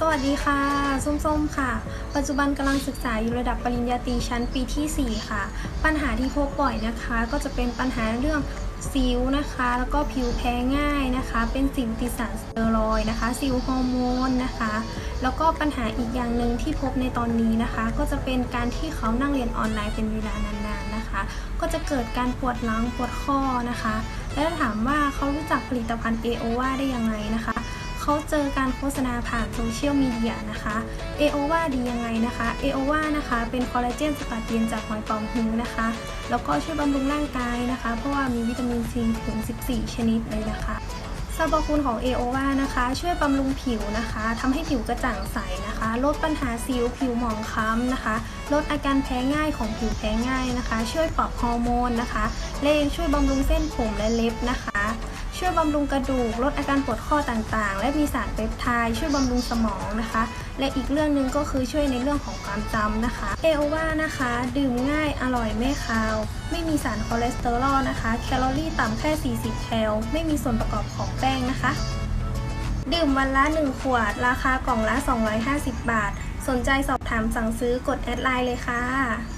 สวัสดีค่ะ ส้มๆ ค่ะ ปัจจุบันกำลังศึกษาอยู่ระดับปริญญาตรีชั้นปีทีสี่ 4 ค่ะ ปัญหาที่พบบ่อยนะคะ ก็จะเป็นปัญหาเรื่องสิวนะคะ แล้วก็ผิวแพ้ง่ายนะคะ เป็นสิวติดสารสเตียรอยนะคะ สิวฮอร์โมนนะคะ แล้วก็ปัญหาอีกอย่างหนึ่งที่พบในตอนนี้นะคะ ก็จะเป็นการที่เขานั่งเรียนออนไลน์เป็นเวลานานๆนะคะ ก็จะเกิดการปวดหลังปวดข้อนะคะ และถ้าถามว่าเขารู้จักผลิตภัณฑ์ AOVA ได้ยังไงนะคะ เขาเจอการโฆษณาผ่านโซเชียลมีเดียนะคะ AOVA ดียังไงนะคะ AOVA นะคะเป็นคอลลาเจนสกัดเย็นจากหอยป๋าฮื้อนะคะ แล้วก็ช่วยบำรุงร่างกายนะคะ เพราะว่ามีวิตามินซีถึง 14 ชนิดเลยนะคะสรรพคุณของ AOVA นะคะ ช่วยบำรุงผิวนะคะทำให้ผิวกระจ่างใสนะคะ ลดปัญหาสิวผิวหมองคล้ำนะคะ ลดอาการแพ้ง่ายของผิวแพ้ง่ายนะคะ ช่วยปรับฮอร์โมนนะคะ และยังช่วยบำรุงเส้นผมและเล็บนะคะ ช่วยบำรุงกระดูก ลดอาการปวดข้อต่างๆ และมีสารเปปไทด์ช่วยบำรุงสมองนะคะ และอีกเรื่องหนึ่งก็คือช่วยในเรื่องของความจำนะคะเอโอวานะคะ ดื่มง่ายอร่อยไม่คาว ไม่มีสารคอเลสเตอรอลนะคะ แคลอรี่ต่ำแค่ 40 แคล ไม่มีส่วนประกอบของแป้งนะคะ ดื่มวันละ 1 ขวด ราคากล่องละ 250 บาท สนใจสอบถามสั่งซื้อกดแอดไลน์เลยค่ะ